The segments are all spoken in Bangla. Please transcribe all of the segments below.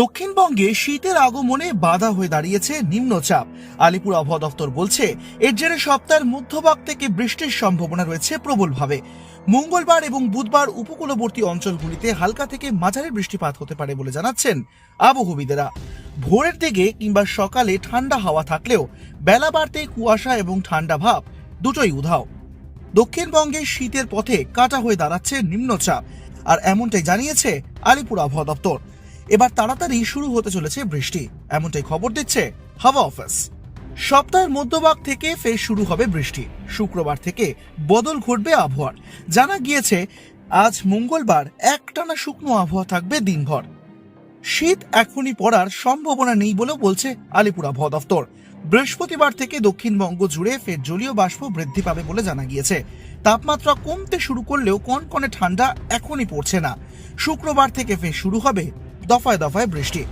দক্ষিণবঙ্গে শীতের আগমনে বাধা হয়ে দাঁড়িয়েছে নিম্নচাপ। আলিপুর আবহাওয়া দপ্তর বলছে, এর জেরে সপ্তাহের মধ্যভাগ থেকে বৃষ্টির সম্ভাবনা রয়েছে প্রবলভাবে। মঙ্গলবার এবং বুধবার উপকূলবর্তী অঞ্চলগুলিতে হালকা থেকে মাঝারি বৃষ্টিপাত হতে পারে বলে জানাচ্ছেন আবহবিদেরা। ভোরের দিকে কিংবা সকালে ঠান্ডা হাওয়া থাকলেও বেলা বাড়তে কুয়াশা এবং ঠান্ডা ভাব দুটোই উধাও। দক্ষিণবঙ্গে শীতের পথে কাটা হয়ে দাঁড়াচ্ছে নিম্নচাপ, আর এমনটাই জানিয়েছে আলিপুর আবহাওয়া দপ্তর। এবার তাড়াতাড়ি শুরু হতে চলেছে বৃষ্টি। এমনটাই খবর দিচ্ছে হাওয়া অফিস। সপ্তাহের মধ্যভাগ থেকে ফের শুরু হবে বৃষ্টি। শুক্রবার থেকে বদল ঘটবে আবহাওয়ার। জানা গিয়েছে, আজ মঙ্গলবার একটানা শুকনো আবহাওয়া থাকবে দিনভর। শীত এখনই পড়ার সম্ভাবনা নেই বলেও বলছে আলিপুর আবহাওয়া দফতর বৃহস্পতিবার থেকে দক্ষিণবঙ্গ জুড়ে ফের জলীয় বাষ্প বৃদ্ধি পাবে বলে জানা গিয়েছে। তাপমাত্রা কমতে শুরু করলেও কনকনে ঠান্ডা এখনই পড়ছে না। শুক্রবার থেকে ফের শুরু হবে দফায় দফায় বৃষ্টি।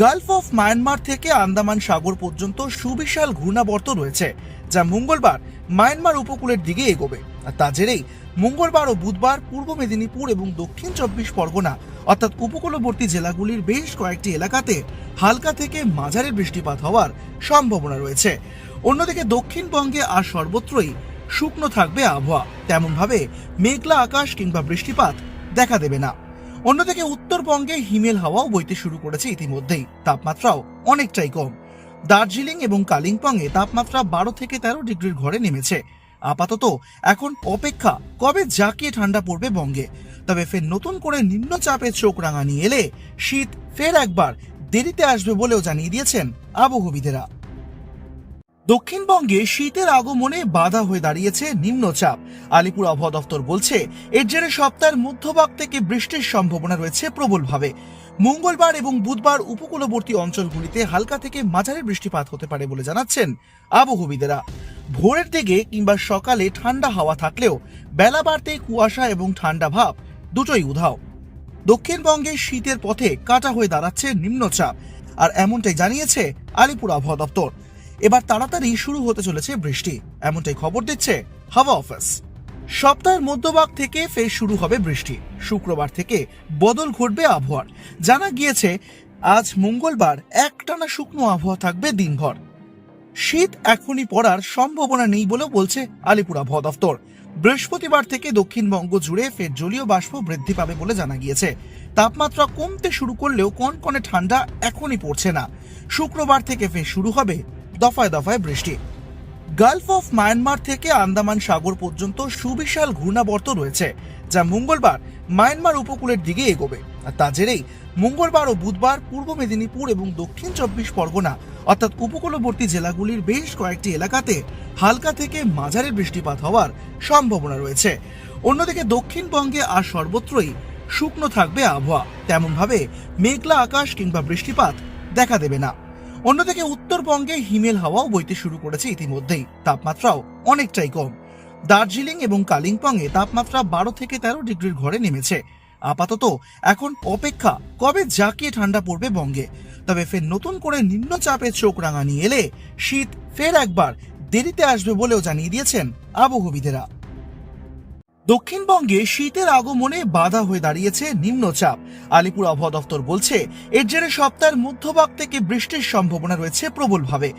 গালফ অফ মায়ানমার থেকে আন্দামান সাগর পর্যন্ত সুবিশাল ঘূর্ণাবর্ত রয়েছে, যা মঙ্গলবার মায়ানমার উপকূলের দিকে এগোবে। আর তা জেরেই মঙ্গলবার ও বুধবার পূর্ব মেদিনীপুর এবং দক্ষিণ চব্বিশ পরগনা, অর্থাৎ উপকূলবর্তী জেলাগুলির বেশ কয়েকটি এলাকাতে হালকা থেকে মাঝারি বৃষ্টিপাত হওয়ার সম্ভাবনা রয়েছে। অন্যদিকে দক্ষিণবঙ্গে আর সর্বত্রই শুকনো থাকবে আবহাওয়া। তেমনভাবে মেঘলা আকাশ কিংবা বৃষ্টিপাত দেখা দেবে না। অন্যদিকে উত্তরবঙ্গে হিমেল হাওয়াও বইতে শুরু করেছে ইতিমধ্যেই। তাপমাত্রাও অনেকটাই কম। দার্জিলিং এবং কালিম্পংয়ে তাপমাত্রা বারো থেকে তেরো ডিগ্রির ঘরে নেমেছে। আপাতত এখন অপেক্ষা, কবে জাকিয়ে ঠান্ডা পড়বে বঙ্গে? তবে ফের নতুন করে নিম্নচাপের চোখ রাঙানি এলে শীত ফের একবার দেরিতে আসবে বলেও জানিয়ে দিয়েছেন আবহবিদেরা দক্ষিণবঙ্গে শীতের আগমনে বাধা হয়ে দাঁড়িয়েছে নিম্নচাপ। আলিপুর আবহাওয়া দপ্তর বলছে, এর জেরে সপ্তাহের মধ্যভাগ থেকে বৃষ্টির সম্ভাবনা রয়েছে প্রবলভাবে। মঙ্গলবার এবং বুধবার উপকূলবর্তী অঞ্চলগুলিতে হালকা থেকে মাঝারি বৃষ্টিপাত হতে পারে বলে জানাচ্ছেন আবহবিদেরা। ভোরের দিকে কিংবা সকালে ঠান্ডা হাওয়া থাকলেও বেলা বাড়তে কুয়াশা এবং ঠান্ডা ভাব দুটোই উধাও। দক্ষিণবঙ্গে শীতের পথে কাটা হয়ে দাঁড়াচ্ছে নিম্নচাপ, আর এমনটাই জানিয়েছে আলিপুর আবহাওয়া দপ্তর। এবার তাড়াতাড়ি শুরু হতে চলেছে বৃষ্টি। এমনটাই খবর দিচ্ছে হাওয়া অফিস। সপ্তাহের মধ্যভাগ থেকে ফের শুরু হবে বৃষ্টি। শুক্রবার থেকে বদল ঘটবে আবহাওয়ার। জানা গিয়েছে, আজ মঙ্গলবার একটানা শুকনো আবহাওয়া থাকবে দিনভর। শীত এখনই পড়ার সম্ভাবনা নেই বলেও বলছে আলিপুর আবহাওয়া দফতর বৃহস্পতিবার থেকে দক্ষিণবঙ্গ জুড়ে ফের জলীয় বাষ্প বৃদ্ধি পাবে বলে জানা গিয়েছে। তাপমাত্রা কমতে শুরু করলেও কনকনে ঠান্ডা এখনই পড়ছে না। শুক্রবার থেকে ফের শুরু হবে দফায় দফায় বৃষ্টি। গালফ অফ মায়ানমার থেকে আন্দামান সাগর পর্যন্ত সুবিশাল ঘূর্ণাবর্ত রয়েছে, যা মঙ্গলবার মায়ানমার উপকূলের দিকে এগোবে। আর তা জেরেই মঙ্গলবার ও বুধবার পূর্ব মেদিনীপুর এবং দক্ষিণ চব্বিশ পরগনা, অর্থাৎ উপকূলবর্তী জেলাগুলির বেশ কয়েকটি এলাকাতে হালকা থেকে মাঝারি বৃষ্টিপাত হওয়ার সম্ভাবনা রয়েছে। অন্যদিকে দক্ষিণবঙ্গে আর সর্বত্রই শুকনো থাকবে আবহাওয়া। তেমনভাবে মেঘলা আকাশ কিংবা বৃষ্টিপাত দেখা দেবে না। অন্যদিকে উত্তরবঙ্গে হিমেল হাওয়াও বইতে শুরু করেছে ইতিমধ্যেই। তাপমাত্রাও অনেকটাই কম। দার্জিলিং এবং কালিম্পংয়ে তাপমাত্রা বারো থেকে তেরো ডিগ্রির ঘরে নেমেছে। আপাতত এখন অপেক্ষা, কবে জাকিয়ে ঠান্ডা পড়বে বঙ্গে? তবে ফের নতুন করে নিম্নচাপের চোখ রাঙানি এলে শীত ফের একবার দেরিতে আসবে বলেও জানিয়ে দিয়েছেন আবহবিদেরা দক্ষিণবঙ্গে শীতের আগমনে বাধা হয়ে দাঁড়িয়েছে নিম্নচাপ। আলিপুর আবহাওয়া দপ্তর বলছে, এর জেরে সপ্তাহের মধ্যভাগ থেকে বৃষ্টির সম্ভাবনা রয়েছে প্রবলভাবে।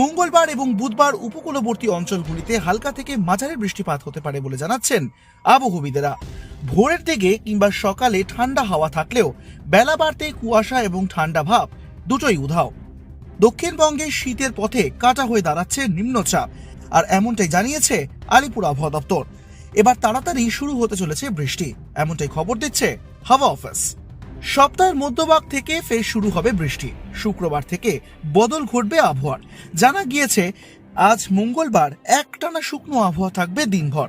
মঙ্গলবার এবং বুধবার উপকূলবর্তী অঞ্চলগুলিতে হালকা থেকে মাঝারি বৃষ্টিপাত হতে পারে বলে জানাচ্ছেন আবহবিদেরা। ভোরের দিকে কিংবা সকালে ঠান্ডা হাওয়া থাকলেও বেলা বাড়তে কুয়াশা এবং ঠান্ডা ভাব দুটোই উধাও। দক্ষিণবঙ্গে শীতের পথে কাটা হয়ে দাঁড়াচ্ছে নিম্নচাপ, আর এমনটাই জানিয়েছে আলিপুর আবহাওয়া দপ্তর। এবার তাড়াতাড়ি শুরু হতে চলেছে বৃষ্টি। এমনটাই খবর দিচ্ছে হাওয়া অফিস। সপ্তাহের মধ্যভাগ থেকে ফের শুরু হবে বৃষ্টি। শুক্রবার থেকে বদল ঘটবে আবহাওয়ার। জানা গিয়েছে, আজ মঙ্গলবার একটানা শুকনো আবহাওয়া থাকবে দিনভর।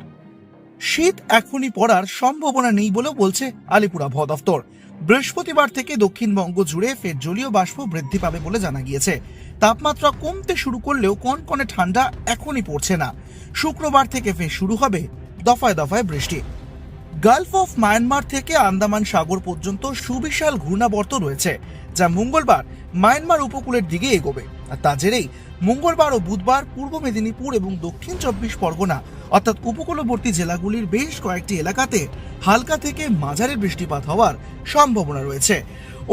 শীত এখনই পড়ার সম্ভাবনা নেই বলেও বলছে আলিপুর আবহাওয়া দফতর বৃহস্পতিবার থেকে দক্ষিণবঙ্গ জুড়ে ফের জলীয় বাষ্প বৃদ্ধি পাবে বলে জানা গিয়েছে। তাপমাত্রা কমতে শুরু করলেও কনকনে ঠান্ডা এখনই পড়ছে না। শুক্রবার থেকে ফের শুরু হবে দফায় দফায় বৃষ্টি। গালফ অফ মায়ানমার থেকে আন্দামান সাগর পর্যন্ত সুবিশাল ঘূর্ণাবর্ত রয়েছে, যা মঙ্গলবার মায়ানমার উপকূলের দিকে এগোবে। আর তা জেরেই মঙ্গলবার ও বুধবার পূর্ব মেদিনীপুর এবং দক্ষিণ চব্বিশ পরগনা, অর্থাৎ উপকূলবর্তী জেলাগুলির বেশ কয়েকটি এলাকাতে হালকা থেকে মাঝারি বৃষ্টিপাত হওয়ার সম্ভাবনা রয়েছে।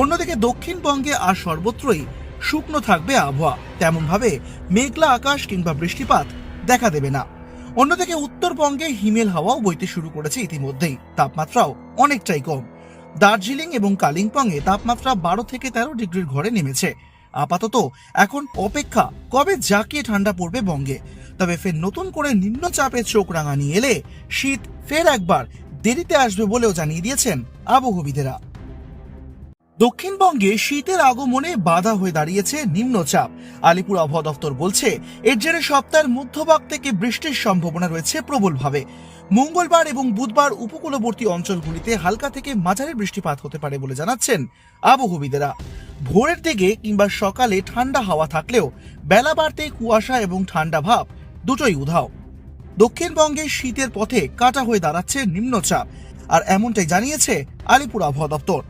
অন্যদিকে দক্ষিণবঙ্গে আর সর্বত্রই শুকনো থাকবে আবহাওয়া। তেমনভাবে মেঘলা আকাশ কিংবা বৃষ্টিপাত দেখা দেবে না। অন্যদিকে উত্তরবঙ্গে হিমেল হাওয়াও বইতে শুরু করেছে ইতিমধ্যেই। তাপমাত্রাও অনেকটাই কম। দার্জিলিং এবং কালিম্পংয়ে তাপমাত্রা বারো থেকে তেরো ডিগ্রির ঘরে নেমেছে। আপাতত এখন অপেক্ষা, কবে জাঁকিয়ে ঠান্ডা পড়বে বঙ্গে? তবে ফের নতুন করে নিম্নচাপের চোখ রাঙানি এলে শীত ফের একবার দেরিতে আসবে বলেও জানিয়ে দিয়েছেন আবহবিদেরা দক্ষিণবঙ্গে শীতের আগমনে বাধা হয়ে দাঁড়িয়েছে নিম্নচাপ। আলিপুর আবহাওয়া দফতর বলছে, এর জেরে সপ্তাহের মধ্যভাগ থেকে বৃষ্টির সম্ভাবনা রয়েছে প্রবলভাবে। মঙ্গলবার এবং বুধবার উপকূলবর্তী অঞ্চলগুলিতে হালকা থেকে মাঝারি বৃষ্টিপাত হতে পারে বলে জানাচ্ছেন আবহবিদেরা ভোরের দিকে কিংবা সকালে ঠান্ডা হাওয়া থাকলেও বেলা বাড়তে কুয়াশা এবং ঠান্ডা ভাব দুটোই উধাও। দক্ষিণবঙ্গে শীতের পথে কাটা হয়ে দাঁড়াচ্ছে নিম্নচাপ, আর এমনটাই জানিয়েছে আলিপুর আবহাওয়া দপ্তর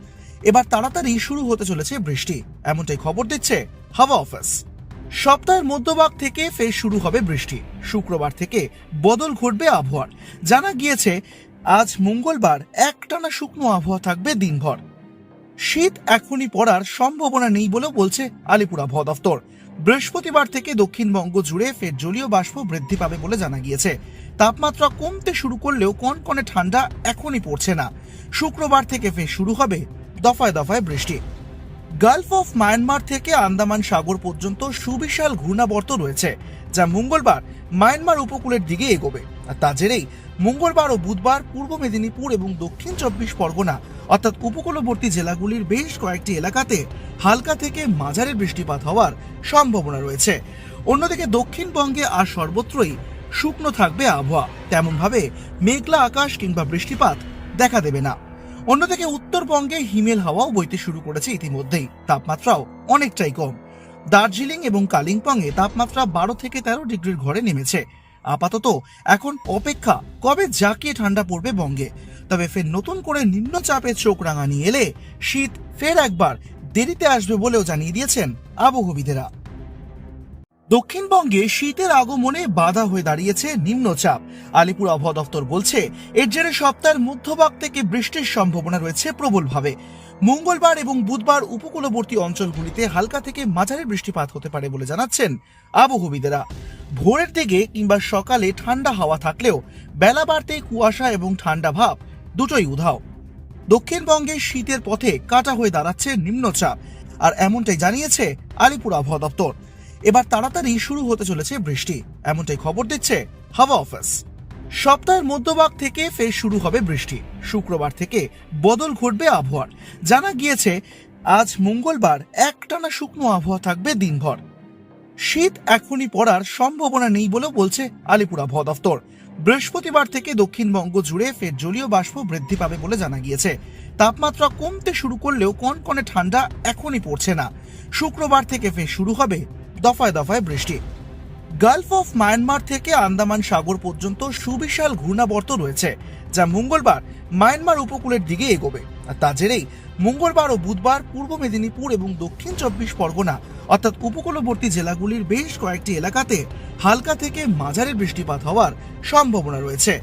এবার তাড়াতাড়ি শুরু হতে চলেছে বৃষ্টি। এমনটাই খবর দিচ্ছে হাওয়া অফিস। সপ্তাহের মধ্যভাগ থেকে ফের শুরু হবে বৃষ্টি। শুক্রবার থেকে বদল ঘটবে আবহাওয়ার। জানা গিয়েছে, আজ মঙ্গলবার একটানা শুকনো আবহাওয়া থাকবে দিনভর। শীত এখনই পড়ার সম্ভাবনা নেই বলেও বলছে আলিপুর আবহাওয়া দফতর বৃহস্পতিবার থেকে দক্ষিণবঙ্গ জুড়ে ফের জলীয় বাষ্প বৃদ্ধি পাবে বলে জানা গিয়েছে। তাপমাত্রা কমতে শুরু করলেও কনকনে ঠান্ডা এখনই পড়ছে না। শুক্রবার থেকে ফের শুরু হবে দফায় দফায় বৃষ্টি। গালফ অফ মায়ানমার থেকে আন্দামান সাগর পর্যন্ত সুবিশাল ঘূর্ণাবর্ত রয়েছে, যা মঙ্গলবার মায়ানমার উপকূলের দিকে এগোবে। আর তা জেরেই মঙ্গলবার ও বুধবার পূর্ব মেদিনীপুর এবং দক্ষিণ চব্বিশ পরগনা, অর্থাৎ উপকূলবর্তী জেলাগুলির বেশ কয়েকটি এলাকাতে হালকা থেকে মাঝারি বৃষ্টিপাত হওয়ার সম্ভাবনা রয়েছে। অন্যদিকে দক্ষিণবঙ্গে আর সর্বত্রই শুকনো থাকবে আবহাওয়া। তেমনভাবে মেঘলা আকাশ কিংবা বৃষ্টিপাত দেখা দেবে না। অন্যদিকে উত্তরবঙ্গে হিমেল হাওয়াও বইতে শুরু করেছে ইতিমধ্যেই। তাপমাত্রাও অনেকটাই কম। দার্জিলিং এবং কালিম্পংয়ে তাপমাত্রা বারো থেকে তেরো ডিগ্রির ঘরে নেমেছে। আপাতত এখন অপেক্ষা কবে জাঁকিয়ে ঠান্ডা পড়বে বঙ্গে। তবে ফের নতুন করে নিম্নচাপের চোখ রাঙানি এলে শীত ফের একবার দেরিতে আসবে বলেও জানিয়ে দিয়েছেন আবহবিদেরা দক্ষিণবঙ্গে শীতের আগমনে বাধা হয়ে দাঁড়িয়েছে নিম্নচাপ। আলিপুর আবহাওয়া দফতর বলছে, এর জেরে সপ্তাহের মধ্যভাগ থেকে বৃষ্টির সম্ভাবনা রয়েছে প্রবলভাবে। মঙ্গলবার এবং বুধবার উপকূলবর্তী অঞ্চলগুলিতে হালকা থেকে মাঝারি বৃষ্টিপাত হতে পারে বলে জানাচ্ছেন আবহবিদেরা। ভোরের দিকে কিংবা সকালে ঠান্ডা হাওয়া থাকলেও বেলা বাড়তে কুয়াশা এবং ঠান্ডা ভাব দুটোই উধাও। দক্ষিণবঙ্গে শীতের পথে কাটা হয়ে দাঁড়াচ্ছে নিম্নচাপ, আর এমনটাই জানিয়েছে আলিপুর আবহাওয়া দপ্তর। এবার তাড়াতাড়ি শুরু হতে চলেছে বৃষ্টি। এমনটাই খবর দিচ্ছে হাওয়া অফিস। সপ্তাহের মধ্যভাগ থেকে ফের শুরু হবে বৃষ্টি। শুক্রবার থেকে বদল ঘটবে আবহাওয়ার। জানা গিয়েছে, আজ মঙ্গলবার একটানা শুকনো আবহাওয়া থাকবে দিনভর। শীত এখনই পড়ার সম্ভাবনা নেই বলেও বলছে আলিপুর আবহাওয়া দফতর বৃহস্পতিবার থেকে দক্ষিণবঙ্গ জুড়ে ফের জলীয় বাষ্প বৃদ্ধি পাবে বলে জানা গিয়েছে। তাপমাত্রা কমতে শুরু করলেও কনকনে ঠান্ডা এখনই পড়ছে না। শুক্রবার থেকে ফের শুরু হবে দফায় দফায় বৃষ্টি। গালফ অফ মায়ানমার থেকে আন্দামান সাগর পর্যন্ত সুবিশাল ঘূর্ণাবর্ত রয়েছে, যা মঙ্গলবার মায়ানমার উপকূলের দিকে এগোবে। আর তা জেরেই মঙ্গলবার ও বুধবার পূর্ব মেদিনীপুর এবং দক্ষিণ চব্বিশ পরগনা, অর্থাৎ উপকূলবর্তী জেলাগুলির বেশ কয়েকটি এলাকাতে হালকা থেকে মাঝারি বৃষ্টিপাত হওয়ার সম্ভাবনা রয়েছে।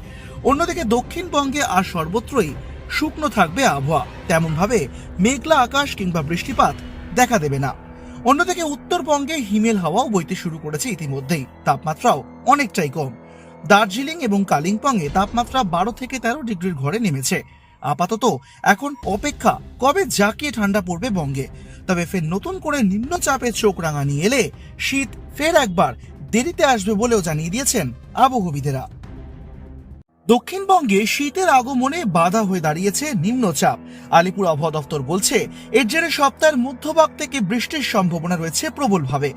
অন্যদিকে দক্ষিণবঙ্গে আর সর্বত্রই শুকনো থাকবে আবহাওয়া। তেমনভাবে মেঘলা আকাশ কিংবা বৃষ্টিপাত দেখা দেবে না। অন্যদিকে উত্তরবঙ্গে হিমেল হাওয়াও বইতে শুরু করেছে ইতিমধ্যেই। তাপমাত্রাও অনেকটাই কম। দার্জিলিং এবং কালিম্পংয়ে তাপমাত্রা বারো থেকে তেরো ডিগ্রির ঘরে নেমেছে। আপাতত এখন অপেক্ষা কবে জাঁকিয়ে ঠান্ডা পড়বে বঙ্গে। তবে ফের নতুন করে নিম্নচাপের চোখ রাঙানি এলে শীত ফের একবার দেরিতে আসবে বলেও জানিয়ে দিয়েছেন আবহবিদেরা দক্ষিণবঙ্গে শীতের আগমনে বাধা হয়ে দাঁড়িয়েছে নিম্নচাপ। আলিপুর আবহাওয়া দফতর বলছে, এর জেরে সপ্তাহের মধ্যভাগ থেকে বৃষ্টির সম্ভাবনা রয়েছে প্রবলভাবে।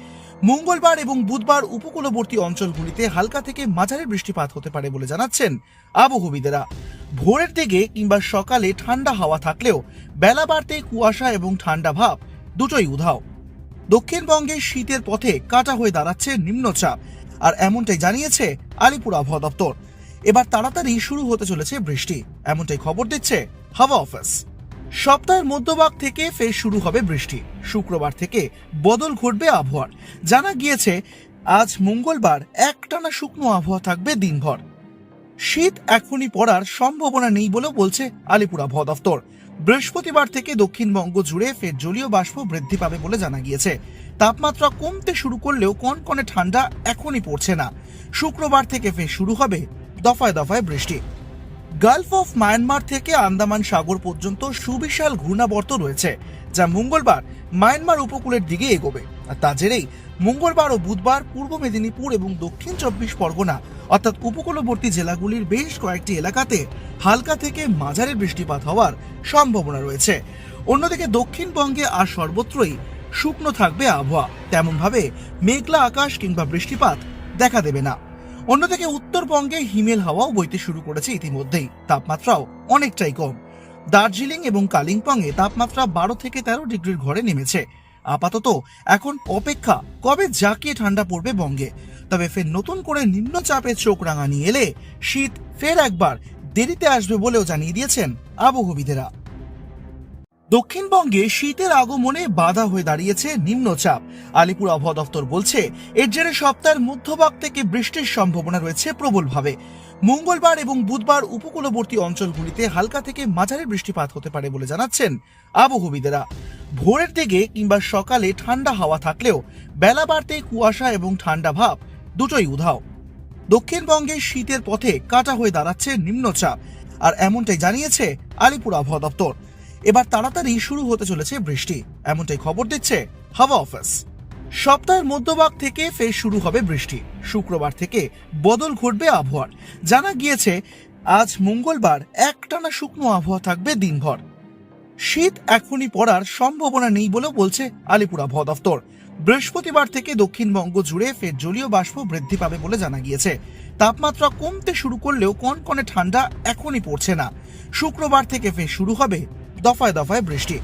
মঙ্গলবার এবং বুধবার উপকূলবর্তী অঞ্চলগুলিতে হালকা থেকে মাঝারি বৃষ্টিপাত হতে পারে বলে জানাচ্ছেন আবহবিদেরা। ভোরের দিকে কিংবা সকালে ঠান্ডা হাওয়া থাকলেও বেলা বাড়তে কুয়াশা এবং ঠান্ডা ভাব দুটোই উধাও। দক্ষিণবঙ্গে শীতের পথে কাটা হয়ে দাঁড়াচ্ছে নিম্নচাপ, আর এমনটাই জানিয়েছে আলিপুর আবহাওয়া দপ্তর এবার তাড়াতাড়ি শুরু হতে চলেছে বৃষ্টি। এমনটাই খবর দিচ্ছে হাওয়া অফিস। সপ্তাহের মধ্যভাগ থেকে ফের শুরু হবে বৃষ্টি। শুক্রবার থেকে বদল ঘটবে আবহাওয়ার। জানা গিয়েছে, আজ মঙ্গলবার একটানা শুকনো আবহাওয়া থাকবে দিনভর। শীত এখনই পড়ার সম্ভাবনা নেই বলেও বলছে আলিপুর আবহাওয়া দফতর বৃহস্পতিবার থেকে দক্ষিণবঙ্গ জুড়ে ফের জলীয় বাষ্প বৃদ্ধি পাবে বলে জানা গিয়েছে। তাপমাত্রা কমতে শুরু করলেও কনকনে ঠান্ডা এখনই পড়ছে না। শুক্রবার থেকে ফের শুরু হবে দফায় দফায় বৃষ্টি। গালফ অফ মায়ানমার থেকে আন্দামান সাগর পর্যন্ত সুবিশাল ঘূর্ণাবর্ত রয়েছে, যা মঙ্গলবার মায়ানমার উপকূলের দিকে এগোবে। আর তা জেরেই মঙ্গলবার ও বুধবার পূর্ব মেদিনীপুর এবং দক্ষিণ চব্বিশ পরগনা, অর্থাৎ উপকূলবর্তী জেলাগুলির বেশ কয়েকটি এলাকাতে হালকা থেকে মাঝারি বৃষ্টিপাত হওয়ার সম্ভাবনা রয়েছে। অন্যদিকে দক্ষিণবঙ্গে আর সর্বত্রই শুকনো থাকবে আবহাওয়া। তেমনভাবে মেঘলা আকাশ কিংবা বৃষ্টিপাত দেখা দেবে না। অন্যদিকে উত্তরবঙ্গে হিমেল হাওয়াও বইতে শুরু করেছে ইতিমধ্যেই। তাপমাত্রাও অনেকটাই কম। দার্জিলিং এবং কালিম্পংয়ে তাপমাত্রা বারো থেকে তেরো ডিগ্রির ঘরে নেমেছে। আপাতত এখন অপেক্ষা কবে জাঁকিয়ে ঠান্ডা পড়বে বঙ্গে। তবে ফের নতুন করে নিম্নচাপের চোখ রাঙানি এলে শীত ফের একবার দেরিতে আসবে বলেও জানিয়ে দিয়েছেন আবহবিদেরা দক্ষিণবঙ্গে শীতের আগমনে বাধা হয়ে দাঁড়িয়েছে নিম্নচাপ। আলিপুর আবহাওয়া দফতর বলছে, এর জেরে সপ্তাহের মধ্যভাগ থেকে বৃষ্টির সম্ভাবনা রয়েছে প্রবলভাবে। মঙ্গলবার এবং বুধবার উপকূলবর্তী অঞ্চলগুলিতে হালকা থেকে মাঝারি বৃষ্টিপাত হতে পারে বলে জানাচ্ছেন আবহবিদেরা ভোরের দিকে কিংবা সকালে ঠান্ডা হাওয়া থাকলেও বেলা বাড়তে কুয়াশা এবং ঠান্ডা ভাব দুটোই উধাও। দক্ষিণবঙ্গে শীতের পথে কাটা হয়ে দাঁড়াচ্ছে নিম্নচাপ, আর এমনটাই জানিয়েছে আলিপুর আবহাওয়া দপ্তর। এবার তাড়াতাড়ি শুরু হতে চলেছে বৃষ্টি। এমনটাই খবর দিচ্ছে হাওয়া অফিস। সপ্তাহের মধ্যভাগ থেকে ফের শুরু হবে বৃষ্টি। শুক্রবার থেকে বদল ঘটবে আবহাওয়ার। জানা গিয়েছে, আজ মঙ্গলবার একটানা শুকনো আবহাওয়া থাকবে দিনভর। শীত এখনই পড়ার সম্ভাবনা নেই বলেও বলছে আলিপুর আবহাওয়া দফতর বৃহস্পতিবার থেকে দক্ষিণবঙ্গ জুড়ে ফের জলীয় বাষ্প বৃদ্ধি পাবে বলে জানা গিয়েছে। তাপমাত্রা কমতে শুরু করলেও কনকনে ঠান্ডা এখনই পড়ছে না। শুক্রবার থেকে ফের শুরু হবে দফায় দফায় বৃষ্টি।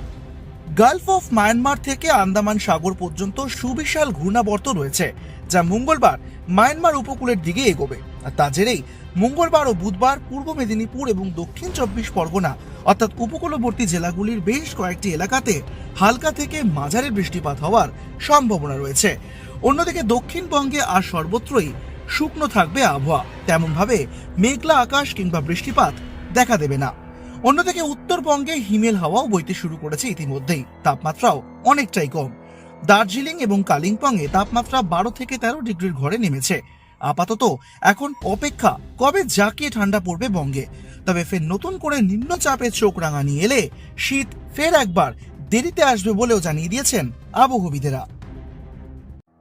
গালফ অফ মায়ানমার থেকে আন্দামান সাগর পর্যন্ত সুবিশাল ঘূর্ণাবর্ত রয়েছে, যা মঙ্গলবার মায়ানমার উপকূলের দিকে এগোবে। আর তা জেরেই মঙ্গলবার ও বুধবার পূর্ব মেদিনীপুর এবং দক্ষিণ চব্বিশ পরগনা, অর্থাৎ উপকূলবর্তী জেলাগুলির বেশ কয়েকটি এলাকাতে হালকা থেকে মাঝারি বৃষ্টিপাত হওয়ার সম্ভাবনা রয়েছে। অন্যদিকে দক্ষিণবঙ্গে আর সর্বত্রই শুকনো থাকবে আবহাওয়া। তেমনভাবে মেঘলা আকাশ কিংবা বৃষ্টিপাত দেখা দেবে না। অন্যদিকে উত্তরবঙ্গে হিমেল হাওয়াও বইতে শুরু করেছে ইতিমধ্যেই। তাপমাত্রাও অনেকটাই কম। দার্জিলিং এবং কালিম্পংয়ে তাপমাত্রা বারো থেকে তেরো ডিগ্রির ঘরে নেমেছে। আপাতত এখন অপেক্ষা কবে জাঁকিয়ে ঠান্ডা পড়বে বঙ্গে। তবে ফের নতুন করে নিম্নচাপের চোখ রাঙানি এলে শীত ফের একবার দেরিতে আসবে বলেও জানিয়ে দিয়েছেন আবহবিদেরা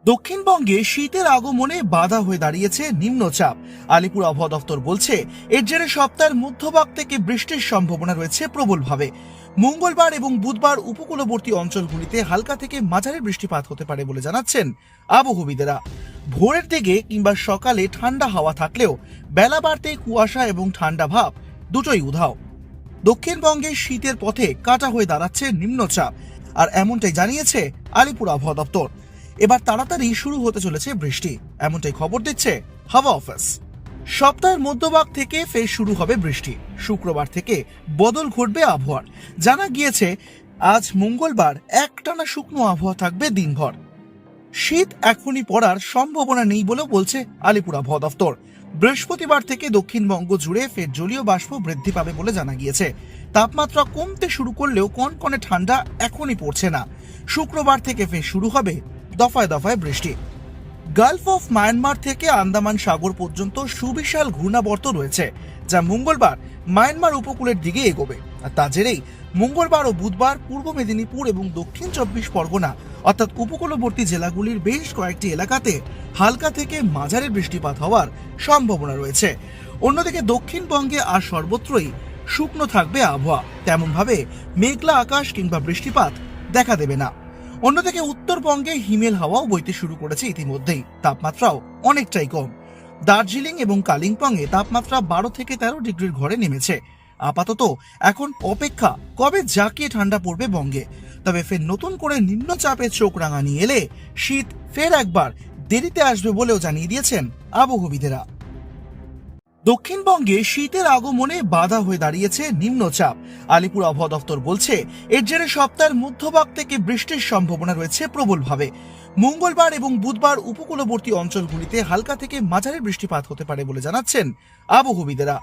দক্ষিণবঙ্গে শীতের আগমনে বাধা হয়ে দাঁড়িয়েছে নিম্নচাপ। আলিপুর আবহাওয়া দফতর বলছে, এর জেরে সপ্তাহের মধ্যভাগ থেকে বৃষ্টির সম্ভাবনা রয়েছে প্রবলভাবে। মঙ্গলবার এবং বুধবার উপকূলবর্তী অঞ্চলগুলিতে হালকা থেকে মাঝারি বৃষ্টিপাত হতে পারে বলে জানাচ্ছেন আবহবিদেরা। ভোরের দিকে কিংবা সকালে ঠান্ডা হাওয়া থাকলেও বেলা বাড়তে কুয়াশা এবং ঠান্ডা ভাব দুটোই উধাও। দক্ষিণবঙ্গে শীতের পথে কাটা হয়ে দাঁড়াচ্ছে নিম্নচাপ, আর এমনটাই জানিয়েছে আলিপুর আবহাওয়া দপ্তর। এবার তাড়াতাড়ি শুরু হতে চলেছে বৃষ্টি। এমনটাই খবর দিচ্ছে হাওয়া অফিস। সপ্তাহের মধ্যভাগ থেকে ফের শুরু হবে বৃষ্টি। শুক্রবার থেকে বদল ঘটবে আবহাওয়ার। জানা গিয়েছে, আজ মঙ্গলবার একটানা শুকনো আবহাওয়া থাকবে দিনভর। শীত এখনই পড়ার সম্ভাবনা নেই বলেও বলছে আলিপুর আবহাওয়া দফতর বৃহস্পতিবার থেকে দক্ষিণবঙ্গ জুড়ে ফের জলীয় বাষ্প বৃদ্ধি পাবে বলে জানা গিয়েছে। তাপমাত্রা কমতে শুরু করলেও কনকনে ঠান্ডা এখনই পড়ছে না। শুক্রবার থেকে ফের শুরু হবে দফায় দফায় বৃষ্টি। গালফ অফ মায়ানমার থেকে আন্দামান সাগর পর্যন্ত সুবিশাল ঘূর্ণাবর্ত রয়েছে, যা মঙ্গলবার মায়ানমার উপকূলের দিকে এগোবে। আর তা জেরেই মঙ্গলবার ও বুধবার পূর্ব মেদিনীপুর এবং দক্ষিণ চব্বিশ পরগনা, অর্থাৎ উপকূলবর্তী জেলাগুলির বেশ কয়েকটি এলাকাতে হালকা থেকে মাঝারি বৃষ্টিপাত হওয়ার সম্ভাবনা রয়েছে। অন্যদিকে দক্ষিণবঙ্গে আর সর্বত্রই শুকনো থাকবে আবহাওয়া। তেমনভাবে মেঘলা আকাশ কিংবা বৃষ্টিপাত দেখা দেবে না। অন্যদিকে উত্তরবঙ্গে হিমেল হাওয়াও বইতে শুরু করেছে ইতিমধ্যেই। তাপমাত্রাও অনেকটাই কম। দার্জিলিং এবং কালিম্পংয়ে তাপমাত্রা বারো থেকে তেরো ডিগ্রির ঘরে নেমেছে। আপাতত এখন অপেক্ষা কবে জাঁকিয়ে ঠান্ডা পড়বে বঙ্গে। তবে ফের নতুন করে নিম্নচাপের চোখ রাঙানি এলে শীত ফের একবার দেরিতে আসবে বলেও জানিয়ে দিয়েছেন আবহবিদেরা দক্ষিণবঙ্গে শীতের আগমনে বাধা হয়ে দাঁড়িয়েছে নিম্নচাপ। আলিপুর আবহাওয়া দফতর বলছে, এর জেরে সপ্তাহের মধ্যভাগ থেকে বৃষ্টির সম্ভাবনা রয়েছে প্রবলভাবে। মঙ্গলবার এবং বুধবার উপকূলবর্তী অঞ্চলগুলিতে হালকা থেকে মাঝারি বৃষ্টিপাত হতে পারে বলে জানাচ্ছেন আবহবিদেরা।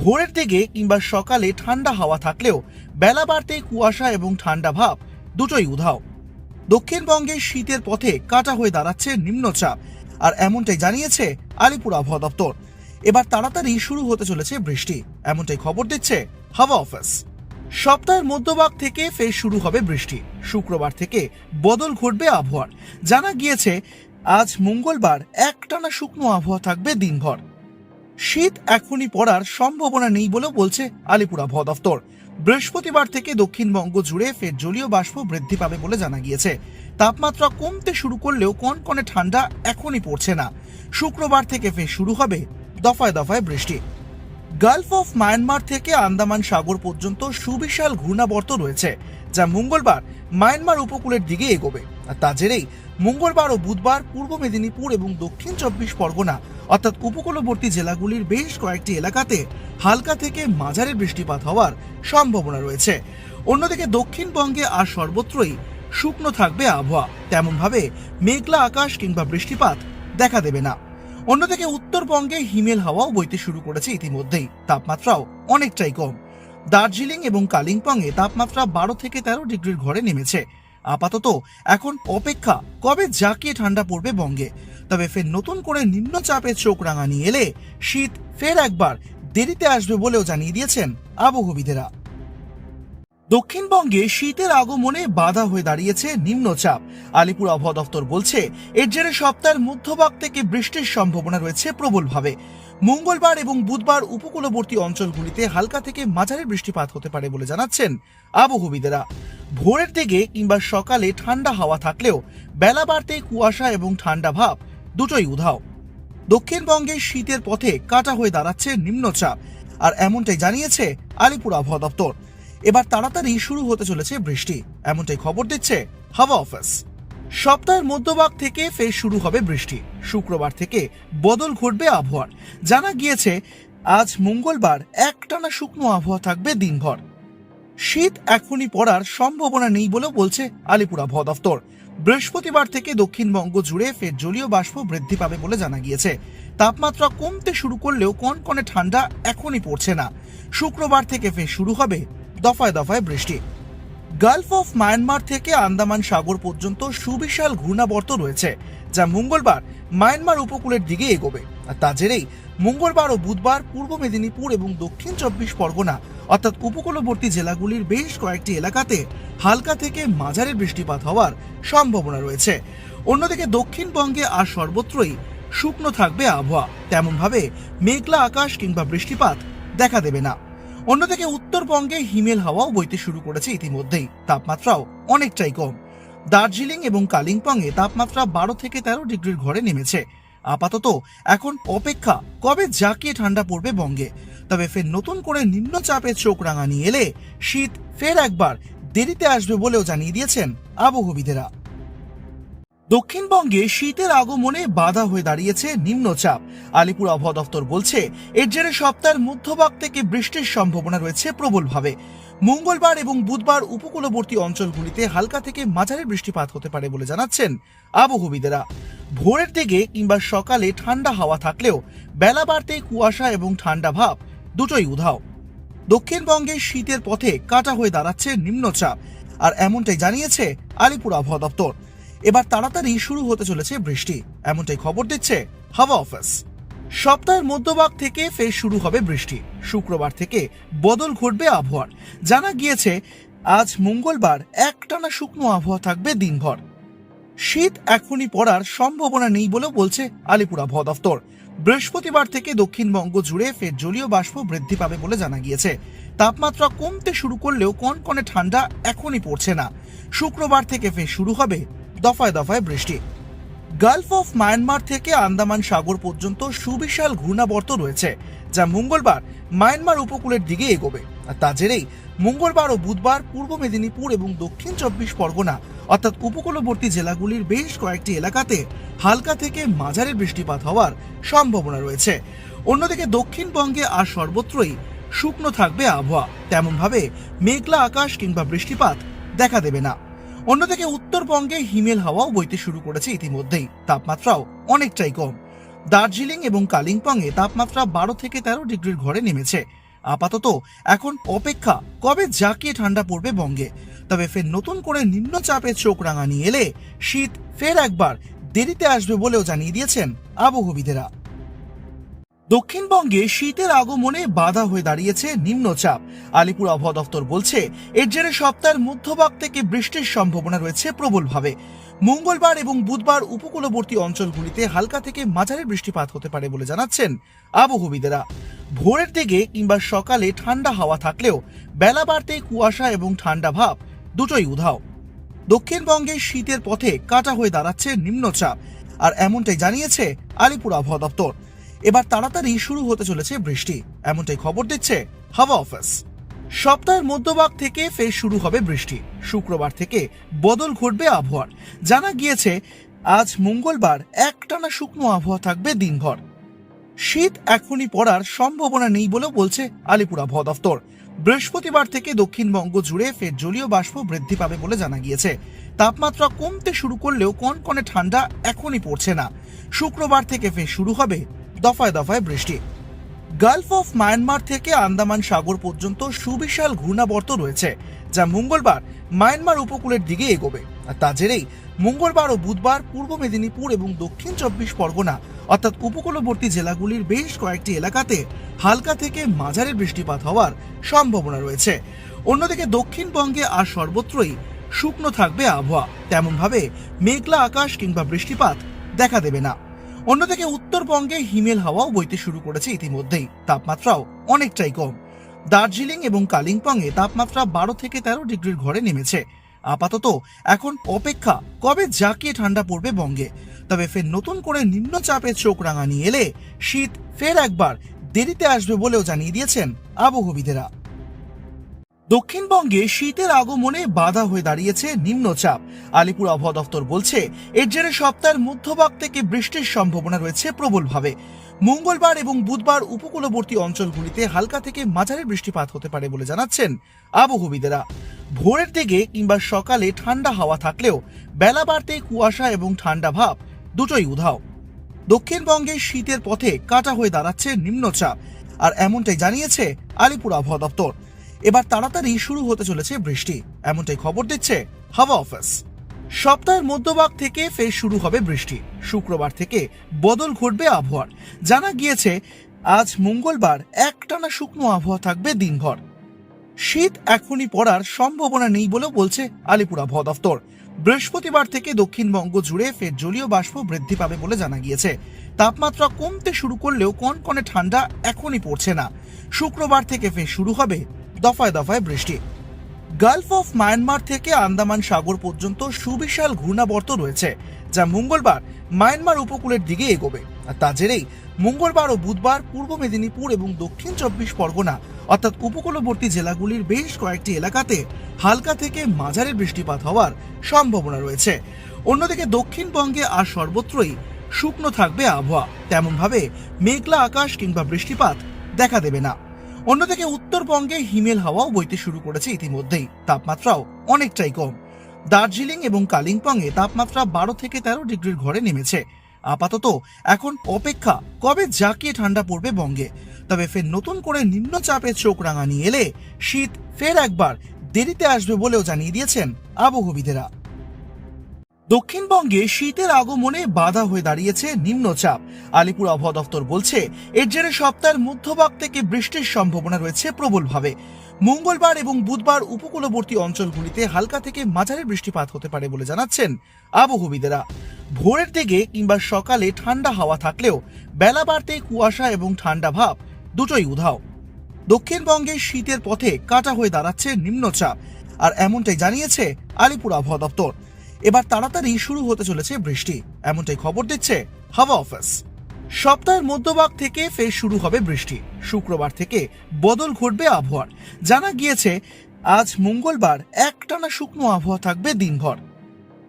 ভোরের দিকে কিংবা সকালে ঠান্ডা হাওয়া থাকলেও বেলা বাড়তে কুয়াশা এবং ঠান্ডা ভাব দুটোই উধাও। দক্ষিণবঙ্গে শীতের পথে কাটা হয়ে দাঁড়াচ্ছে নিম্নচাপ, আর এমনটাই জানিয়েছে আলিপুর আবহাওয়া দপ্তর। এবার তাড়াতাড়ি শুরু হতে চলেছে বৃষ্টি। এমনটাই খবর দিচ্ছে হাওয়া অফিস। সপ্তাহের মধ্যভাগ থেকে ফের শুরু হবে বৃষ্টি। শুক্রবার থেকে বদল ঘটবে আবহাওয়ার। জানা গিয়েছে, আজ মঙ্গলবার একটানা শুকনো আবহাওয়া থাকবে দিনভর। শীত এখনই পড়ার সম্ভাবনা নেই বলেও বলছে আলিপুর আবহাওয়া দফতর বৃহস্পতিবার থেকে দক্ষিণবঙ্গ জুড়ে ফের জলীয় বাষ্প বৃদ্ধি পাবে বলে জানা গিয়েছে। তাপমাত্রা কমতে শুরু করলেও কনকনে ঠান্ডা এখনই পড়ছে না। শুক্রবার থেকে ফের শুরু হবে দফায় দফায় বৃষ্টি। গালফ অফ মায়ানমার থেকে আন্দামান সাগর পর্যন্ত সুবিশাল ঘূর্ণাবর্ত রয়েছে, যা মঙ্গলবার মায়ানমার উপকূলের দিকে এগোবে। আর তা জেরেই মঙ্গলবার ও বুধবার পূর্ব মেদিনীপুর এবং দক্ষিণ চব্বিশ পরগনা, অর্থাৎ উপকূলবর্তী জেলাগুলির বেশ কয়েকটি এলাকাতে হালকা থেকে মাঝারি বৃষ্টিপাত হওয়ার সম্ভাবনা রয়েছে। অন্যদিকে দক্ষিণবঙ্গে আর সর্বত্রই শুকনো থাকবে আবহাওয়া। তেমনভাবে মেঘলা আকাশ কিংবা বৃষ্টিপাত দেখা দেবে না। অন্যদিকে উত্তরবঙ্গে হিমেল হাওয়াও বইতে শুরু করেছে ইতিমধ্যেই। তাপমাত্রাও অনেকটাই কম। দার্জিলিং এবং কালিম্পংয়ে তাপমাত্রা বারো থেকে তেরো ডিগ্রির ঘরে নেমেছে। আপাতত এখন অপেক্ষা কবে জাঁকিয়ে ঠান্ডা পড়বে বঙ্গে। তবে ফের নতুন করে নিম্নচাপের চোখ রাঙানি এলে শীত ফের একবার দেরিতে আসবে বলেও জানিয়ে দিয়েছেন আবহবিদেরা দক্ষিণবঙ্গে শীতের আগমনে বাধা হয়ে দাঁড়িয়েছে নিম্নচাপ। আলিপুর আবহাওয়া দপ্তর বলছে, এর জেরে সপ্তাহের মধ্যভাগ থেকে বৃষ্টির সম্ভাবনা রয়েছে প্রবলভাবে। মঙ্গলবার এবং বুধবার উপকূলবর্তী অঞ্চলগুলিতে হালকা থেকে মাঝারি বৃষ্টিপাত হতে পারে বলে জানাচ্ছেন আবহবিদেরা। ভোরের দিকে কিংবা সকালে ঠান্ডা হাওয়া থাকলেও বেলা বাড়তে কুয়াশা এবং ঠান্ডা ভাব দুটোই উধাও। দক্ষিণবঙ্গে শীতের পথে কাটা হয়ে দাঁড়াচ্ছে নিম্নচাপ, আর এমনটাই জানিয়েছে আলিপুর আবহাওয়া দপ্তর। এবার তাড়াতাড়ি শুরু হতে চলেছে বৃষ্টি। এমনটাই খবর দিচ্ছে হাওয়া অফিস। সপ্তাহের মধ্যভাগ থেকে ফের শুরু হবে বৃষ্টি। শুক্রবার থেকে বদল ঘটবে আবহাওয়ার। জানা গিয়েছে, আজ মঙ্গলবার একটানা শুকনো আবহাওয়া থাকবে দিনভর। শীত এখনই পড়ার সম্ভাবনা নেই বলেও বলছে আলিপুর আবহাওয়া দফতর বৃহস্পতিবার থেকে দক্ষিণবঙ্গ জুড়ে ফের জলীয় বাষ্প বৃদ্ধি পাবে বলে জানা গিয়েছে। তাপমাত্রা কমতে শুরু করলেও কনকনে ঠান্ডা এখনই পড়ছে না। শুক্রবার থেকে ফের শুরু হবে দফায় দফায় বৃষ্টি। গালফ অফ মায়ানমার থেকে আন্দামান সাগর পর্যন্ত সুবিশাল ঘূর্ণাবর্ত রয়েছে, যা মঙ্গলবার মায়ানমার উপকূলের দিকে এগোবে। আর তা জেরেই মঙ্গলবার ও বুধবার পূর্ব মেদিনীপুর এবং দক্ষিণ চব্বিশ পরগনা, অর্থাৎ উপকূলবর্তী জেলাগুলির বেশ কয়েকটি এলাকাতে হালকা থেকে মাঝারি বৃষ্টিপাত হওয়ার সম্ভাবনা রয়েছে। অন্যদিকে দক্ষিণবঙ্গে আর সর্বত্রই শুকনো থাকবে আবহাওয়া। তেমনভাবে মেঘলা আকাশ কিংবা বৃষ্টিপাত দেখা দেবে না। অন্যদিকে উত্তরবঙ্গে হিমেল হাওয়াও বইতে শুরু করেছে ইতিমধ্যেই। তাপমাত্রাও অনেকটাই কম। দার্জিলিং এবং কালিম্পংয়ে তাপমাত্রা বারো থেকে তেরো ডিগ্রির ঘরে নেমেছে। আপাতত এখন অপেক্ষা কবে জাঁকিয়ে ঠান্ডা পড়বে বঙ্গে। তবে ফের নতুন করে নিম্নচাপের চোখ রাঙানি এলে শীত ফের একবার দেরিতে আসবে বলেও জানিয়ে দিয়েছেন আবহবিদেরা দক্ষিণবঙ্গে শীতের আগমনে বাধা হয়ে দাঁড়িয়েছে নিম্নচাপ। আলিপুর আবহাওয়া দপ্তর বলছে, এর জেরে সপ্তাহের মধ্যভাগ থেকে বৃষ্টির সম্ভাবনা রয়েছে প্রবলভাবে। মঙ্গলবার এবং বুধবার উপকূলবর্তী অঞ্চলগুলিতে হালকা থেকে মাঝারি বৃষ্টিপাত হতে পারে বলে জানাচ্ছেন আবহবিদেরা। ভোরের দিকে কিংবা সকালে ঠান্ডা হাওয়া থাকলেও বেলা বাড়তে কুয়াশা এবং ঠান্ডা ভাব দুটোই উধাও। দক্ষিণবঙ্গে শীতের পথে কাটা হয়ে দাঁড়াচ্ছে নিম্নচাপ, আর এমনটাই জানিয়েছে আলিপুর আবহাওয়া দপ্তর। এবার তাড়াতাড়ি শুরু হতে চলেছে বৃষ্টি। এমনটাই খবর দিচ্ছে হাওয়া অফিস। সপ্তাহের মধ্যভাগ থেকে ফের শুরু হবে বৃষ্টি। শুক্রবার থেকে বদল ঘটবে আবহাওয়ার। জানা গিয়েছে, আজ মঙ্গলবার একটানা শুকনো আবহাওয়া থাকবে দিনভর। শীত এখনই পড়ার সম্ভাবনা নেই বলেও বলছে আলিপুর আবহাওয়া দফতর বৃহস্পতিবার থেকে দক্ষিণবঙ্গ জুড়ে ফের জলীয় বাষ্প বৃদ্ধি পাবে বলে জানা গিয়েছে। তাপমাত্রা কমতে শুরু করলেও কনকনে ঠান্ডা এখনই পড়ছে না। শুক্রবার থেকে ফের শুরু হবে দফায় দফায় বৃষ্টি। গালফ অফ মায়ানমার থেকে আন্দামান সাগর পর্যন্ত সুবিশাল ঘূর্ণাবর্ত রয়েছে, যা মঙ্গলবার মায়ানমার উপকূলের দিকে এগোবে। আর তা জেরেই মঙ্গলবার ও বুধবার পূর্ব মেদিনীপুর এবং দক্ষিণ চব্বিশ পরগনা, অর্থাৎ উপকূলবর্তী জেলাগুলির বেশ কয়েকটি এলাকাতে হালকা থেকে মাঝারি বৃষ্টিপাত হওয়ার সম্ভাবনা রয়েছে। অন্যদিকে দক্ষিণবঙ্গে আর সর্বত্রই শুকনো থাকবে আবহাওয়া। তেমনভাবে মেঘলা আকাশ কিংবা বৃষ্টিপাত দেখা দেবে না। অন্যদিকে উত্তরবঙ্গে হিমেল হাওয়াও বইতে শুরু করেছে ইতিমধ্যেই। তাপমাত্রাও অনেকটাই কম। দার্জিলিং এবং কালিম্পংয়ে তাপমাত্রা বারো থেকে তেরো ডিগ্রির ঘরে নেমেছে। আপাতত এখন অপেক্ষা কবে জাকিয়ে ঠান্ডা পড়বে বঙ্গে। তবে ফের নতুন করে নিম্নচাপের চোখ রাঙানি এলে শীত ফের একবার দেরিতে আসবে বলেও জানিয়ে দিয়েছেন আবহবিদেরা দক্ষিণবঙ্গে শীতের আগমনে বাধা হয়ে দাঁড়িয়েছে নিম্নচাপ। আলিপুর আবহাওয়া দপ্তর বলছে, এর জেরে সপ্তাহের মধ্যভাগ থেকে বৃষ্টির সম্ভাবনা রয়েছে প্রবলভাবে। মঙ্গলবার এবং বুধবার উপকূলবর্তী অঞ্চলগুলিতে হালকা থেকে মাঝারি বৃষ্টিপাত হতে পারে বলে জানাচ্ছেন আবহবিদেরা। ভোরের দিকে কিংবা সকালে ঠান্ডা হাওয়া থাকলেও বেলা বাড়তে কুয়াশা এবং ঠান্ডা ভাব দুটোই উধাও। দক্ষিণবঙ্গে শীতের পথে কাটা হয়ে দাঁড়াচ্ছে নিম্নচাপ, আর এমনটাই জানিয়েছে আলিপুর আবহাওয়া দপ্তর এবার তাড়াতাড়ি শুরু হতে চলেছে বৃষ্টি। এমনটাই খবর দিচ্ছে হাওয়া অফিস। সপ্তাহের মধ্যভাগ থেকে ফের শুরু হবে বৃষ্টি। শুক্রবার থেকে বদল ঘটবে আবহাওয়ার। জানা গিয়েছে, আজ মঙ্গলবার একটানা শুকনো আবহাওয়া থাকবে দিনভর। শীত এখনই পড়ার সম্ভাবনা নেই বলেও বলছে আলিপুর আবহাওয়া দফতর। বৃহস্পতিবার থেকে দক্ষিণবঙ্গ জুড়ে ফের জলীয় বাষ্প বৃদ্ধি পাবে বলে জানা গিয়েছে। তাপমাত্রা কমতে শুরু করলেও কনকনে ঠান্ডা এখনই পড়ছে না। শুক্রবার থেকে ফের শুরু হবে দফায় দফায় বৃষ্টি। গালফ অফ মায়ানমার থেকে আন্দামান সাগর পর্যন্ত সুবিশাল ঘূর্ণাবর্ত রয়েছে, যা মঙ্গলবার মায়ানমার উপকূলের দিকে এগোবে। আর তা জেরেই মঙ্গলবার ও বুধবার পূর্ব মেদিনীপুর এবং দক্ষিণ চব্বিশ পরগনা, অর্থাৎ উপকূলবর্তী জেলাগুলির বেশ কয়েকটি এলাকাতে হালকা থেকে মাঝারি বৃষ্টিপাত হওয়ার সম্ভাবনা রয়েছে। অন্যদিকে দক্ষিণবঙ্গে আর সর্বত্রই শুকনো থাকবে আবহাওয়া। তেমনভাবে মেঘলা আকাশ কিংবা বৃষ্টিপাত দেখা দেবে না। অন্যদিকে উত্তরবঙ্গে হিমেল হাওয়াও বইতে শুরু করেছে ইতিমধ্যেই। তাপমাত্রাও অনেকটাই কম। দার্জিলিং এবং কালিম্পংয়ে তাপমাত্রা বারো থেকে তেরো ডিগ্রির ঘরে নেমেছে। আপাতত এখন অপেক্ষা কবে জাকিয়ে ঠান্ডা পড়বে বঙ্গে। তবে ফের নতুন করে নিম্নচাপের চোখ রাঙানি এলে শীত ফের একবার দেরিতে আসবে বলেও জানিয়ে দিয়েছেন আবহবিদেরা দক্ষিণবঙ্গে শীতের আগমনে বাধা হয়ে দাঁড়িয়েছে নিম্নচাপ। আলিপুর আবহাওয়া দপ্তর বলছে, এর জেরে সপ্তাহের মধ্যভাগ থেকে বৃষ্টির সম্ভাবনা রয়েছে প্রবলভাবে। মঙ্গলবার এবং বুধবার উপকূলবর্তী অঞ্চলগুলিতে হালকা থেকে মাঝারি বৃষ্টিপাত হতে পারে বলে জানাচ্ছেন আবহবিদেরা। ভোরের দিকে কিংবা সকালে ঠান্ডা হাওয়া থাকলেও বেলা বাড়তে কুয়াশা এবং ঠান্ডা ভাব দুটোই উধাও। দক্ষিণবঙ্গে শীতের পথে কাটা হয়ে দাঁড়াচ্ছে নিম্নচাপ, আর এমনটাই জানিয়েছে আলিপুর আবহাওয়া দপ্তর এবার তাড়াতাড়ি শুরু হতে চলেছে বৃষ্টি। এমনটাই খবর দিচ্ছে হাওয়া অফিস। সপ্তাহের মধ্যভাগ থেকে ফের শুরু হবে বৃষ্টি। শুক্রবার থেকে বদল ঘটবে আবহাওয়ার। জানা গিয়েছে, আজ মঙ্গলবার একটানা শুকনো আবহাওয়া থাকবে দিনভর। শীত এখনই পড়ার সম্ভাবনা নেই বলেও বলছে আলিপুর আবহাওয়া দফতর। বৃহস্পতিবার থেকে দক্ষিণবঙ্গ জুড়ে ফের জলীয় বাষ্প বৃদ্ধি পাবে বলে জানা গিয়েছে। তাপমাত্রা কমতে শুরু করলেও কনকনে ঠান্ডা এখনই পড়ছে না। শুক্রবার থেকে ফের শুরু হবে দফায় দফায় বৃষ্টি। গালফ অফ মায়ানমার থেকে আন্দামান সাগর পর্যন্ত সুবিশাল ঘূর্ণাবর্ত রয়েছে, যা মঙ্গলবার মায়ানমার উপকূলের দিকে এগোবে। আর তা জেরেই মঙ্গলবার ও বুধবার পূর্ব মেদিনীপুর এবং দক্ষিণ চব্বিশ পরগনা, অর্থাৎ উপকূলবর্তী জেলাগুলির বেশ কয়েকটি এলাকাতে হালকা থেকে মাঝারি বৃষ্টিপাত হওয়ার সম্ভাবনা রয়েছে। অন্যদিকে দক্ষিণবঙ্গে আর সর্বত্রই শুকনো থাকবে আবহাওয়া। তেমনভাবে মেঘলা আকাশ কিংবা বৃষ্টিপাত দেখা দেবে না। অন্যদিকে উত্তরবঙ্গে হিমেল হাওয়াও বইতে শুরু করেছে ইতিমধ্যেই। তাপমাত্রাও অনেকটাই কম। দার্জিলিং এবং কালিম্পংয়ে তাপমাত্রা বারো থেকে তেরো ডিগ্রির ঘরে নেমেছে। আপাতত এখন অপেক্ষা কবে জাকিয়ে ঠান্ডা পড়বে বঙ্গে। তবে ফের নতুন করে নিম্নচাপের চোখ রাঙানি এলে শীত ফের একবার দেরিতে আসবে বলেও জানিয়ে দিয়েছেন আবহবিদেরা দক্ষিণবঙ্গে শীতের আগমনে বাধা হয়ে দাঁড়িয়েছে নিম্নচাপ। আলিপুর আবহাওয়া দপ্তর বলছে, এর জেরে সপ্তাহের মধ্যভাগ থেকে বৃষ্টির সম্ভাবনা রয়েছে প্রবলভাবে। মঙ্গলবার এবং বুধবার উপকূলবর্তী অঞ্চলগুলিতে হালকা থেকে মাঝারি বৃষ্টিপাত হতে পারে বলে জানাচ্ছেন আবহবিদেরা। ভোরের দিকে কিংবা সকালে ঠান্ডা হাওয়া থাকলেও বেলা বাড়তে কুয়াশা এবং ঠান্ডা ভাব দুটোই উধাও। দক্ষিণবঙ্গে শীতের পথে কাটা হয়ে দাঁড়াচ্ছে নিম্নচাপ, আর এমনটাই জানিয়েছে আলিপুর আবহাওয়া দপ্তর। এবার তাড়াতাড়ি শুরু হতে চলেছে বৃষ্টি। এমনটাই খবর দিচ্ছে হাওয়া অফিস। সপ্তাহের মধ্যভাগ থেকে ফের শুরু হবে বৃষ্টি। শুক্রবার থেকে বদল ঘটবে আবহাওয়ার। জানা গিয়েছে, আজ মঙ্গলবার একটানা শুকনো আবহাওয়া থাকবে দিনভর।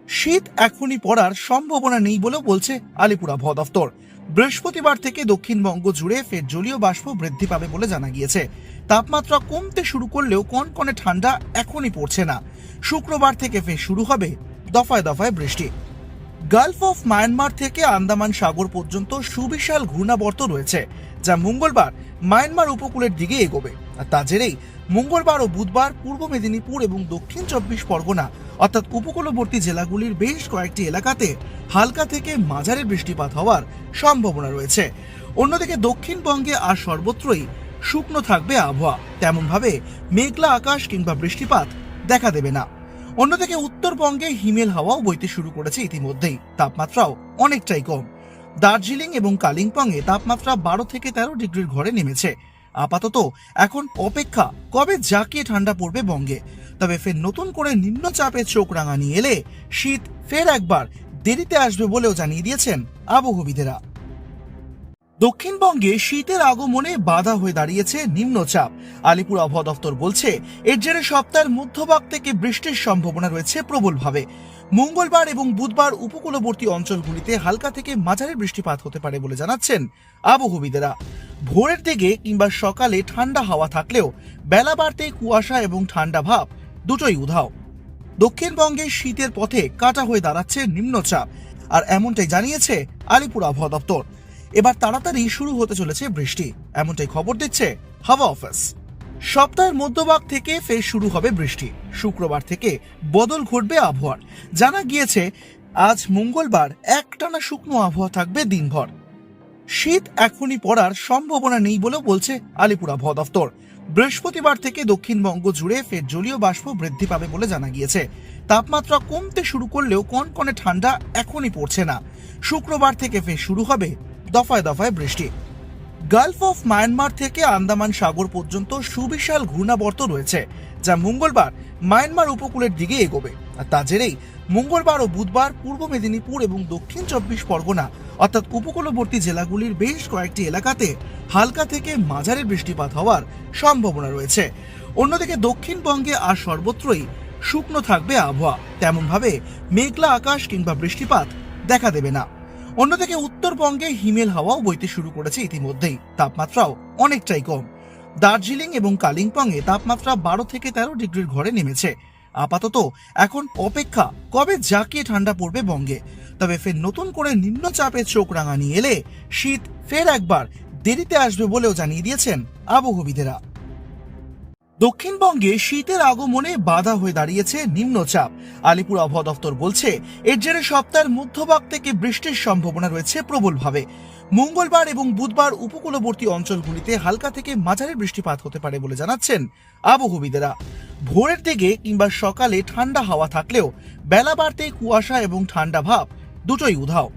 শীত এখনই পড়ার সম্ভাবনা নেই বলেও বলছে আলিপুর আবহাওয়া দফতর বৃহস্পতিবার থেকে দক্ষিণবঙ্গ জুড়ে ফের জলীয় বাষ্প বৃদ্ধি পাবে বলে জানা গিয়েছে। তাপমাত্রা কমতে শুরু করলেও কনকনে ঠান্ডা এখনই পড়ছে না। শুক্রবার থেকে ফের শুরু হবে দফায় দফায় বৃষ্টি। গালফ অফ মায়ানমার থেকে আন্দামান সাগর পর্যন্ত সুবিশাল ঘূর্ণাবর্ত রয়েছে, যা মঙ্গলবার মায়ানমার উপকূলের দিকে এগোবে। আর তা জেরেই মঙ্গলবার ও বুধবার পূর্ব মেদিনীপুর এবং দক্ষিণ চব্বিশ পরগনা, অর্থাৎ উপকূলবর্তী জেলাগুলির বেশ কয়েকটি এলাকাতে হালকা থেকে মাঝারি বৃষ্টিপাত হওয়ার সম্ভাবনা রয়েছে। অন্যদিকে দক্ষিণবঙ্গে আর সর্বত্রই শুকনো থাকবে আবহাওয়া। তেমনভাবে মেঘলা আকাশ কিংবা বৃষ্টিপাত দেখা দেবে না। অন্যদিকে উত্তরবঙ্গে হিমেল হাওয়াও বইতে শুরু করেছে ইতিমধ্যেই। তাপমাত্রাও অনেকটাই কম। দার্জিলিং এবং কালিম্পংয়ে তাপমাত্রা বারো থেকে তেরো ডিগ্রির ঘরে নেমেছে। আপাতত এখন অপেক্ষা কবে জাঁকিয়ে ঠান্ডা পড়বে বঙ্গে। তবে ফের নতুন করে নিম্নচাপের চোখ রাঙানি এলে শীত ফের একবার দেরিতে আসবে বলেও জানিয়ে দিয়েছেন আবহবিদেরা দক্ষিণবঙ্গে শীতের আগমনে বাধা হয়ে দাঁড়িয়েছে নিম্নচাপ। আলিপুর আবহাওয়া দফতর বলছে, এর জেরে সপ্তাহের মধ্যভাগ থেকে বৃষ্টির সম্ভাবনা রয়েছে প্রবলভাবে। মঙ্গলবার এবং বুধবার উপকূলবর্তী অঞ্চলগুলিতে হালকা থেকে মাঝারি বৃষ্টিপাত হতে পারে বলে জানাচ্ছেন আবহবিদেরা। ভোরের দিকে কিংবা সকালে ঠান্ডা হাওয়া থাকলেও বেলা বাড়তে কুয়াশা এবং ঠান্ডা ভাব দুটোই উধাও। দক্ষিণবঙ্গে শীতের পথে কাটা হয়ে দাঁড়াচ্ছে নিম্নচাপ, আর এমনটাই জানিয়েছে আলিপুর আবহাওয়া দপ্তর এবার তাড়াতাড়ি শুরু হতে চলেছে বৃষ্টি। এমনটাই খবর দিচ্ছে হাওয়া অফিস। সপ্তাহের মধ্যভাগ থেকে ফের শুরু হবে বৃষ্টি। শুক্রবার থেকে বদল ঘটবে আবহাওয়ার। জানা গিয়েছে, আজ মঙ্গলবার একটানা শুকনো আবহাওয়া থাকবে দিনভর। শীত এখনই পড়ার সম্ভাবনা নেই বলেও বলছে আলিপুর আবহাওয়া দফতর বৃহস্পতিবার থেকে দক্ষিণবঙ্গ জুড়ে ফের জলীয় বাষ্প বৃদ্ধি পাবে বলে জানা গিয়েছে। তাপমাত্রা কমতে শুরু করলেও কনকনে ঠান্ডা এখনই পড়ছে না। শুক্রবার থেকে ফের শুরু হবে দফায় দফায় বৃষ্টি। গালফ অফ মায়ানমার থেকে আন্দামান সাগর পর্যন্ত সুবিশাল ঘূর্ণাবর্ত রয়েছে, যা মঙ্গলবার মায়ানমার উপকূলের দিকে এগোবে। আর তা জেরেই মঙ্গলবার ও বুধবার পূর্ব মেদিনীপুর এবং দক্ষিণ চব্বিশ পরগনা, অর্থাৎ উপকূলবর্তী জেলাগুলির বেশ কয়েকটি এলাকাতে হালকা থেকে মাঝারি বৃষ্টিপাত হওয়ার সম্ভাবনা রয়েছে। অন্যদিকে দক্ষিণবঙ্গে আর সর্বত্রই শুকনো থাকবে আবহাওয়া। তেমনভাবে মেঘলা আকাশ কিংবা বৃষ্টিপাত দেখা দেবে না। অন্যদিকে উত্তরবঙ্গে হিমেল হাওয়াও বইতে শুরু করেছে ইতিমধ্যেই। তাপমাত্রাও অনেকটাই কম। দার্জিলিং এবং কালিম্পংয়ে তাপমাত্রা বারো থেকে তেরো ডিগ্রির ঘরে নেমেছে। আপাতত এখন অপেক্ষা কবে জাঁকিয়ে ঠান্ডা পড়বে বঙ্গে। তবে ফের নতুন করে নিম্নচাপের চোখ রাঙানি এলে শীত ফের একবার দেরিতে আসবে বলেও জানিয়ে দিয়েছেন আবহবিদেরা দক্ষিণবঙ্গে শীতের আগমনে বাধা হয়ে দাঁড়িয়েছে নিম্নচাপ। আলিপুর আবহাওয়া দফতর বলছে, এর জেরে সপ্তাহের মধ্যভাগ থেকে বৃষ্টির সম্ভাবনা রয়েছে প্রবলভাবে। মঙ্গলবার এবং বুধবার উপকূলবর্তী অঞ্চলগুলিতে হালকা থেকে মাঝারি বৃষ্টিপাত হতে পারে বলে জানাচ্ছেন আবহবিদেরা। ভোরের দিকে কিংবা সকালে ঠান্ডা হাওয়া থাকলেও বেলা বাড়তে কুয়াশা এবং ঠান্ডা ভাব দুটোই উধাও।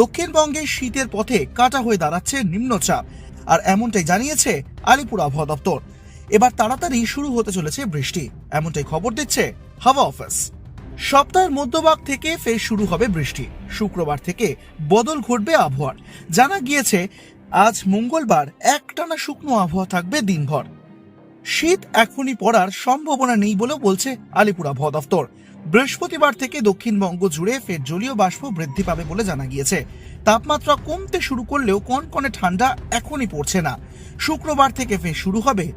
দক্ষিণবঙ্গে শীতের পথে কাটা হয়ে দাঁড়াচ্ছে নিম্নচাপ, আর এমনটাই জানিয়েছে আলিপুর আবহাওয়া দপ্তর। এবার তাড়াতাড়ি শুরু হতে চলেছে বৃষ্টি। এমনটাই খবর দিচ্ছে হাওয়া অফিস। সপ্তাহের মধ্যভাগ থেকে ফের শুরু হবে বৃষ্টি। শুক্রবার থেকে বদল ঘটবে আবহাওয়ার। জানা গিয়েছে, আজ মঙ্গলবার একটানা শুকনো আবহাওয়া থাকবে দিনভর। শীত এখনই পড়ার সম্ভাবনা নেই বলেও বলছে আলিপুর আবহাওয়া দফতর। বৃহস্পতিবার থেকে দক্ষিণবঙ্গ জুড়ে ফের জলীয় বাষ্প বৃদ্ধি পাবে বলে জানা গিয়েছে। তাপমাত্রা কমতে শুরু করলেও কনকনে ঠান্ডা এখনই পড়ছে না। শুক্রবার থেকে ফের শুরু হবে